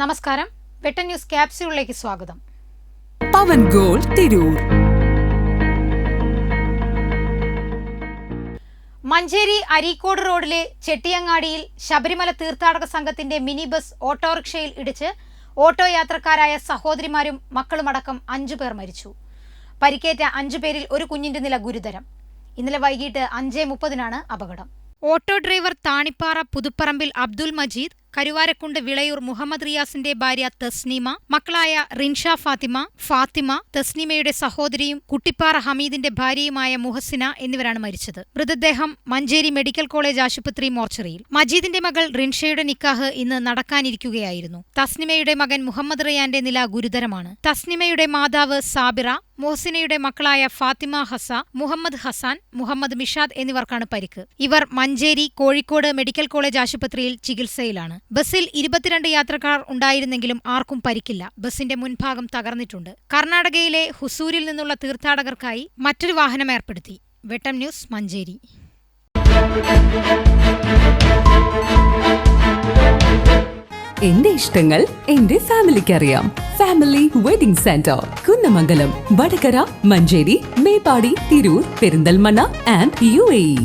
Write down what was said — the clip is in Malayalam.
നമസ്കാരം. വെട്ടൻ ന്യൂസ് ക്യാപ്സ്യൂളിലേക്ക് സ്വാഗതം. പവൻ ഗോൾ തിരൂർ. മഞ്ചേരി അരീക്കോട് റോഡിലെ ചെട്ടിയങ്ങാടിയിൽ ശബരിമല തീർത്ഥാടക സംഘത്തിന്റെ മിനി ബസ് ഓട്ടോറിക്ഷയിൽ ഇടിച്ച് ഓട്ടോ യാത്രക്കാരായ സഹോദരിമാരും മക്കളുമടക്കം അഞ്ചു പേർ മരിച്ചു. പരിക്കേറ്റ അഞ്ചു പേരിൽ ഒരു കുഞ്ഞിന്റെ നില ഗുരുതരം. ഇന്നലെ വൈകിട്ട് അഞ്ചേ മുപ്പതിനാണ് അപകടം. ഓട്ടോ ഡ്രൈവർ താണിപ്പാറ പുതുപ്പറമ്പിൽ അബ്ദുൽ മജീദ് കരുവാരക്കുണ്ട് വിളയൂർ മുഹമ്മദ് റിയാസിന്റെ ഭാര്യ തസ്നീമ മക്കളായ റിൻഷ ഫാത്തിമ ഫാത്തിമ തസ്നീമയുടെ സഹോദരിയും കുട്ടിപ്പാറ ഹമീദിന്റെ ഭാര്യയുമായ മുഹസിന എന്നിവരാണ് മരിച്ചത്. മൃതദേഹം മഞ്ചേരി മെഡിക്കൽ കോളേജ് ആശുപത്രി മോർച്ചറിയിൽ. മജീദിന്റെ മകൾ റിൻഷയുടെ നിക്കാഹ് ഇന്ന് നടക്കാനിരിക്കുകയായിരുന്നു. തസ്നിമയുടെ മകൻ മുഹമ്മദ് റിയാന്റെ നില ഗുരുതരമാണ്. തസ്നിമയുടെ മാതാവ് സാബിറ മോഹസിനയുടെ മക്കളായ ഫാത്തിമ ഹസ മുഹമ്മദ് ഹസാൻ മുഹമ്മദ് മിഷാദ് എന്നിവർക്കാണ് പരിക്ക്. ഇവർ മഞ്ചേരി കോഴിക്കോട് മെഡിക്കൽ കോളേജ് ആശുപത്രിയിൽ ചികിത്സയിലാണ്. ബസ്സിൽ ഇരുപത്തിരണ്ട് യാത്രക്കാർ ഉണ്ടായിരുന്നെങ്കിലും ആർക്കും പരിക്കില്ല. ബസിന്റെ മുൻഭാഗം തകർന്നിട്ടുണ്ട്. കർണാടകയിലെ ഹുസൂരിൽ നിന്നുള്ള തീർത്ഥാടകർക്കായി മറ്റൊരു വാഹനം ഏർപ്പെടുത്തി. വെട്ടം ന്യൂസ് മഞ്ചേരി. എന്റെ ഇഷ്ടങ്ങൾ എന്റെ ഫാമിലിക്ക് അറിയാം family wedding centre Kunnamangalam Vadakara Manjeri Meppadi Tirur Perinthalmanna and U A